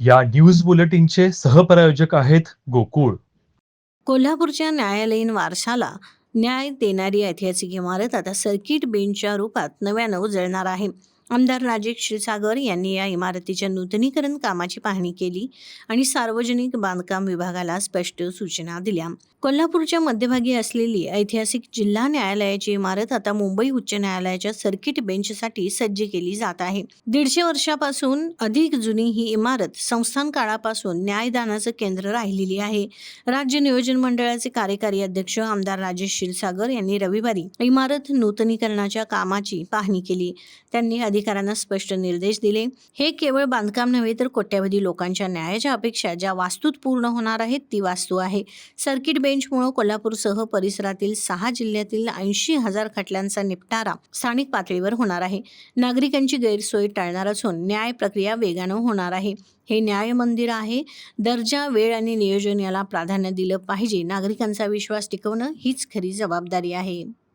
या न्यूज बुलेटिनचे सहप्रायोजक आहेत गोकुळ. कोल्हापूरच्या न्यायालयीन वारशाला न्याय देणारी ऐतिहासिक इमारत आता सर्किट बेंचच्या रूपात नव्यानं उजळणार आहे. आमदार राजेश क्षीरसागर यांनी या इमारतीच्या नूतनीकरण कामाची पाहणी केली आणि सार्वजनिक बांधकाम विभागाला स्पष्ट सूचना दिल्या. कोल्हापूरच्या मध्यभागी असलेली ऐतिहासिक जिल्हा न्यायालयाची इमारत आता मुंबई उच्च न्यायालयाच्या सर्किट बेंचसाठी सज्ज केली जात आहे. दीडशे वर्षापासून अधिक जुनी ही इमारत संस्थान काळापासून न्यायदानाचं केंद्र राहिलेली आहे. राज्य नियोजन मंडळाचे कार्यकारी अध्यक्ष आमदार राजेश क्षीरसागर यांनी रविवारी इमारत नूतनीकरणाच्या कामाची पाहणी केली. त्यांनी अधिकाऱ्यांना स्पष्ट निर्देश दिले. हे केवळ बांधकाम नव्हे तर कोट्यावधी लोकांच्या न्यायाच्या अपेक्षा ज्या वास्तूत पूर्ण होणार आहेत ती वास्तू आहे. सर्किट बेंचमुळे कोल्हापूरसह परिसरातील सहा जिल्ह्यातील ऐंशी हजार खटल्यांचा निपटारा स्थानिक पातळीवर होणार आहे. नागरिकांची गैरसोय टाळणार असून न्याय प्रक्रिया वेगानं होणार आहे. हे न्याय मंदिर आहे. दर्जा वेळ आणि नियोजन याला प्राधान्य दिलं पाहिजे. नागरिकांचा विश्वास टिकवणं हीच खरी जबाबदारी आहे.